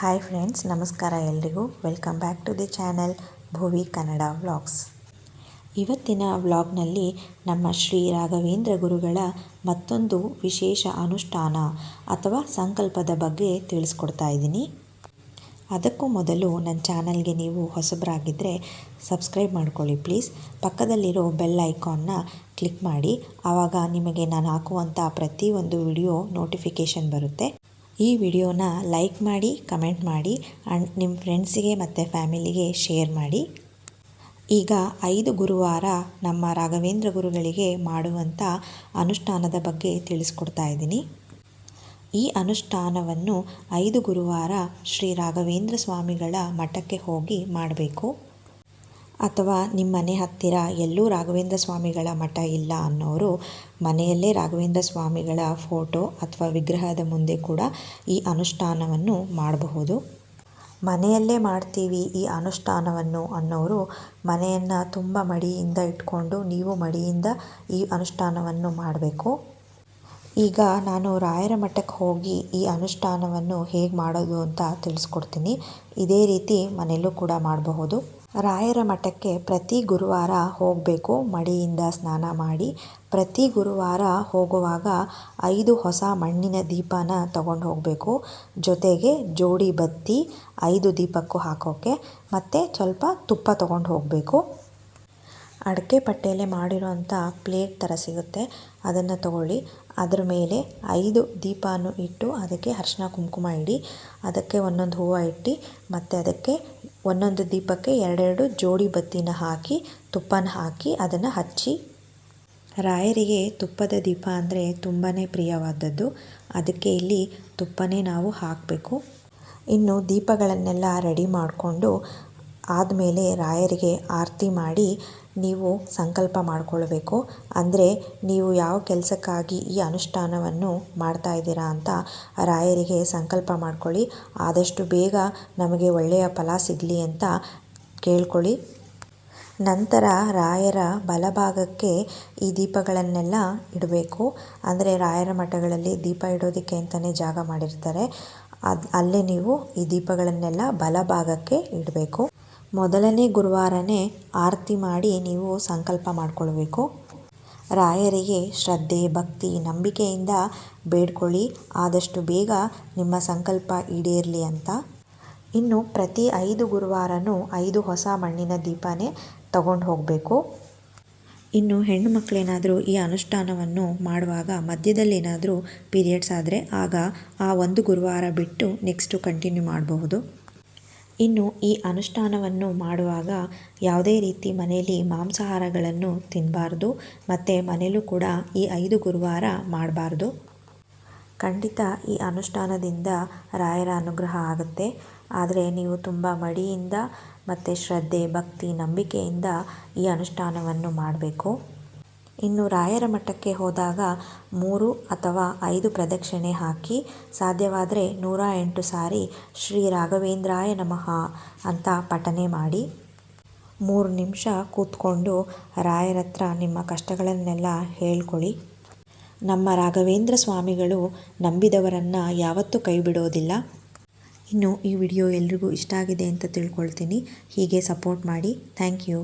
Hi friends ನಮಸ್ಕಾರ ಎಲ್ರಿಗೂ. Welcome back to the channel Bhuvi Kannada vlogs ಇವತ್ತಿನ ವ್ಲಾಗ್ನಲ್ಲಿ ನಮ್ಮ ಶ್ರೀ ರಾಘವೇಂದ್ರ ಗುರುಗಳ ಮತ್ತೊಂದು ವಿಶೇಷ ಅನುಷ್ಠಾನ ಅಥವಾ ಸಂಕಲ್ಪದ ಬಗ್ಗೆ ತಿಳಿಸ್ಕೊಡ್ತಾ ಇದ್ದೀನಿ. ಅದಕ್ಕೂ ಮೊದಲು ನನ್ನ ಚಾನಲ್ಗೆ ನೀವು ಹೊಸಬರಾಗಿದ್ದರೆ ಸಬ್ಸ್ಕ್ರೈಬ್ ಮಾಡ್ಕೊಳ್ಳಿ ಪ್ಲೀಸ್ ಪಕ್ಕದಲ್ಲಿರೋ ಬೆಲ್ ಐಕಾನ್ನ ಕ್ಲಿಕ್ ಮಾಡಿ. ಆವಾಗ ನಿಮಗೆ ನಾನು ಹಾಕುವಂಥ ಪ್ರತಿಯೊಂದು ವಿಡಿಯೋ ನೋಟಿಫಿಕೇಷನ್ ಬರುತ್ತೆ. ಈ ವಿಡಿಯೋನ ಲೈಕ್ ಮಾಡಿ, ಕಮೆಂಟ್ ಮಾಡಿ ಆ್ಯಂಡ್ ನಿಮ್ಮ ಫ್ರೆಂಡ್ಸಿಗೆ ಮತ್ತು ಫ್ಯಾಮಿಲಿಗೆ ಶೇರ್ ಮಾಡಿ. ಈಗ ಐದು ಗುರುವಾರ ನಮ್ಮ ರಾಘವೇಂದ್ರ ಗುರುಗಳಿಗೆ ಮಾಡುವಂಥ ಅನುಷ್ಠಾನದ ಬಗ್ಗೆ ತಿಳಿಸ್ಕೊಡ್ತಾ ಇದ್ದೀನಿ. ಈ ಅನುಷ್ಠಾನವನ್ನು ಐದು ಗುರುವಾರ ಶ್ರೀ ರಾಘವೇಂದ್ರ ಸ್ವಾಮಿಗಳ ಮಠಕ್ಕೆ ಹೋಗಿ ಮಾಡಬೇಕು. ಅಥವಾ ನಿಮ್ಮ ಮನೆ ಹತ್ತಿರ ಎಲ್ಲೂ ರಾಘವೇಂದ್ರ ಸ್ವಾಮಿಗಳ ಮಠ ಇಲ್ಲ ಅನ್ನೋರು ಮನೆಯಲ್ಲೇ ರಾಘವೇಂದ್ರ ಸ್ವಾಮಿಗಳ ಫೋಟೋ ಅಥವಾ ವಿಗ್ರಹದ ಮುಂದೆ ಕೂಡ ಈ ಅನುಷ್ಠಾನವನ್ನು ಮಾಡಬಹುದು. ಮನೆಯಲ್ಲೇ ಮಾಡ್ತೀವಿ ಈ ಅನುಷ್ಠಾನವನ್ನು ಅನ್ನೋರು ಮನೆಯನ್ನು ತುಂಬ ಮಡಿಯಿಂದ ಇಟ್ಕೊಂಡು ನೀವು ಮಡಿಯಿಂದ ಈ ಅನುಷ್ಠಾನವನ್ನು ಮಾಡಬೇಕು. ಈಗ ನಾನು ರಾಯರ ಮಠಕ್ಕೆ ಹೋಗಿ ಈ ಅನುಷ್ಠಾನವನ್ನು ಹೇಗೆ ಮಾಡೋದು ಅಂತ ತಿಳಿಸ್ಕೊಡ್ತೀನಿ. ಇದೇ ರೀತಿ ಮನೆಯಲ್ಲೂ ಕೂಡ ಮಾಡಬಹುದು. ರಾಯರ ಮಠಕ್ಕೆ ಪ್ರತಿ ಗುರುವಾರ ಹೋಗಬೇಕು. ಮಡಿಯಿಂದ ಸ್ನಾನ ಮಾಡಿ ಪ್ರತಿ ಗುರುವಾರ ಹೋಗುವಾಗ ಐದು ಹೊಸ ಮಣ್ಣಿನ ದೀಪನ ತಗೊಂಡು ಹೋಗಬೇಕು. ಜೊತೆಗೆ ಜೋಡಿ ಬತ್ತಿ ಐದು ದೀಪಕ್ಕೂ ಹಾಕೋಕ್ಕೆ ಮತ್ತು ಸ್ವಲ್ಪ ತುಪ್ಪ ತಗೊಂಡು ಹೋಗಬೇಕು. ಅಡಿಕೆ ಪಟ್ಟೆಯಲ್ಲಿ ಮಾಡಿರೋವಂಥ ಪ್ಲೇಟ್ ಥರ ಸಿಗುತ್ತೆ. ಅದನ್ನು ತಗೊಳ್ಳಿ. ಅದರ ಮೇಲೆ ಐದು ದೀಪವನ್ನು ಇಟ್ಟು ಅದಕ್ಕೆ ಅರ್ಶಿನ ಕುಂಕುಮ ಇಡಿ. ಅದಕ್ಕೆ ಒಂದೊಂದು ಹೂವು ಇಟ್ಟು ಮತ್ತು ಅದಕ್ಕೆ ಒಂದೊಂದು ದೀಪಕ್ಕೆ ಎರಡೆರಡು ಜೋಡಿ ಬತ್ತಿನ ಹಾಕಿ, ತುಪ್ಪನ ಹಾಕಿ ಅದನ್ನು ಹಚ್ಚಿ. ರಾಯರಿಗೆ ತುಪ್ಪದ ದೀಪ ಅಂದರೆ ತುಂಬಾ ಪ್ರಿಯವಾದದ್ದು. ಅದಕ್ಕೆ ಇಲ್ಲಿ ತುಪ್ಪನೇ ನಾವು ಹಾಕಬೇಕು. ಇನ್ನು ದೀಪಗಳನ್ನೆಲ್ಲ ರೆಡಿ ಮಾಡಿಕೊಂಡು ಆದಮೇಲೆ ರಾಯರಿಗೆ ಆರತಿ ಮಾಡಿ ನೀವು ಸಂಕಲ್ಪ ಮಾಡಿಕೊಳ್ಬೇಕು. ಅಂದರೆ ನೀವು ಯಾವ ಕೆಲಸಕ್ಕಾಗಿ ಈ ಅನುಷ್ಠಾನವನ್ನು ಮಾಡ್ತಾ ಇದ್ದೀರಾ ಅಂತ ರಾಯರಿಗೆ ಸಂಕಲ್ಪ ಮಾಡ್ಕೊಳ್ಳಿ. ಆದಷ್ಟು ಬೇಗ ನಮಗೆ ಒಳ್ಳೆಯ ಫಲ ಸಿಗಲಿ ಅಂತ ಕೇಳ್ಕೊಳ್ಳಿ. ನಂತರ ರಾಯರ ಬಲಭಾಗಕ್ಕೆ ಈ ದೀಪಗಳನ್ನೆಲ್ಲ ಇಡಬೇಕು. ಅಂದರೆ ರಾಯರ ಮಠಗಳಲ್ಲಿ ದೀಪ ಇಡೋದಕ್ಕೆ ಅಂತಲೇ ಜಾಗ ಮಾಡಿರ್ತಾರೆ. ಅದು ಅಲ್ಲೇ ನೀವು ಈ ದೀಪಗಳನ್ನೆಲ್ಲ ಬಲಭಾಗಕ್ಕೆ ಇಡಬೇಕು. ಮೊದಲನೇ ಗುರುವಾರನೇ ಆರತಿ ಮಾಡಿ ನೀವು ಸಂಕಲ್ಪ ಮಾಡಿಕೊಳ್ಬೇಕು. ರಾಯರಿಗೆ ಶ್ರದ್ಧೆ, ಭಕ್ತಿ, ನಂಬಿಕೆಯಿಂದ ಬೇಡ್ಕೊಳ್ಳಿ. ಆದಷ್ಟು ಬೇಗ ನಿಮ್ಮ ಸಂಕಲ್ಪ ಈಡೇರಲಿ ಅಂತ. ಇನ್ನು ಪ್ರತಿ ಐದು ಗುರುವಾರನೂ ಐದು ಹೊಸ ಮಣ್ಣಿನ ದೀಪನೇ ತಗೊಂಡು ಹೋಗಬೇಕು. ಇನ್ನು ಹೆಣ್ಣು ಮಕ್ಕಳೇನಾದರೂ ಈ ಅನುಷ್ಠಾನವನ್ನು ಮಾಡುವಾಗ ಮಧ್ಯದಲ್ಲಿ ಏನಾದರೂ ಪೀರಿಯಡ್ಸ್ ಆದರೆ ಆಗ ಆ ಒಂದು ಗುರುವಾರ ಬಿಟ್ಟು ನೆಕ್ಸ್ಟು ಕಂಟಿನ್ಯೂ ಮಾಡಬಹುದು. ಇನ್ನು ಈ ಅನುಷ್ಠಾನವನ್ನು ಮಾಡುವಾಗ ಯಾವುದೇ ರೀತಿ ಮನೆಯಲ್ಲಿ ಮಾಂಸಾಹಾರಗಳನ್ನು ತಿನ್ನಬಾರ್ದು ಮತ್ತು ಮನೆಯಲ್ಲೂ ಕೂಡ ಈ ಐದು ಗುರುವಾರ ಮಾಡಬಾರ್ದು. ಖಂಡಿತ ಈ ಅನುಷ್ಠಾನದಿಂದ ರಾಯರ ಅನುಗ್ರಹ ಆಗುತ್ತೆ. ಆದರೆ ನೀವು ತುಂಬ ಮಡಿಯಿಂದ ಮತ್ತು ಶ್ರದ್ಧೆ, ಭಕ್ತಿ, ನಂಬಿಕೆಯಿಂದ ಈ ಅನುಷ್ಠಾನವನ್ನು ಮಾಡಬೇಕು. ಇನ್ನು ರಾಯರ ಮಠಕ್ಕೆ ಹೋದಾಗ ಮೂರು ಅಥವಾ ಐದು ಪ್ರದಕ್ಷಿಣೆ ಹಾಕಿ ಸಾಧ್ಯವಾದರೆ ನೂರ ಎಂಟು ಸಾರಿ ಶ್ರೀ ರಾಘವೇಂದ್ರಾಯ ನಮಃ ಅಂತ ಪಠನೆ ಮಾಡಿ. ಮೂರು ನಿಮಿಷ ಕೂತ್ಕೊಂಡು ರಾಯರ ಹತ್ರ ನಿಮ್ಮ ಕಷ್ಟಗಳನ್ನೆಲ್ಲ ಹೇಳ್ಕೊಳ್ಳಿ. ನಮ್ಮ ರಾಘವೇಂದ್ರ ಸ್ವಾಮಿಗಳು ನಂಬಿದವರನ್ನು ಯಾವತ್ತೂ ಕೈ ಬಿಡೋದಿಲ್ಲ ಇನ್ನು ಈ ವಿಡಿಯೋ ಎಲ್ರಿಗೂ ಇಷ್ಟ ಆಗಿದೆ ಅಂತ ತಿಳ್ಕೊಳ್ತೀನಿ. ಹೀಗೆ ಸಪೋರ್ಟ್ ಮಾಡಿ. Thank you.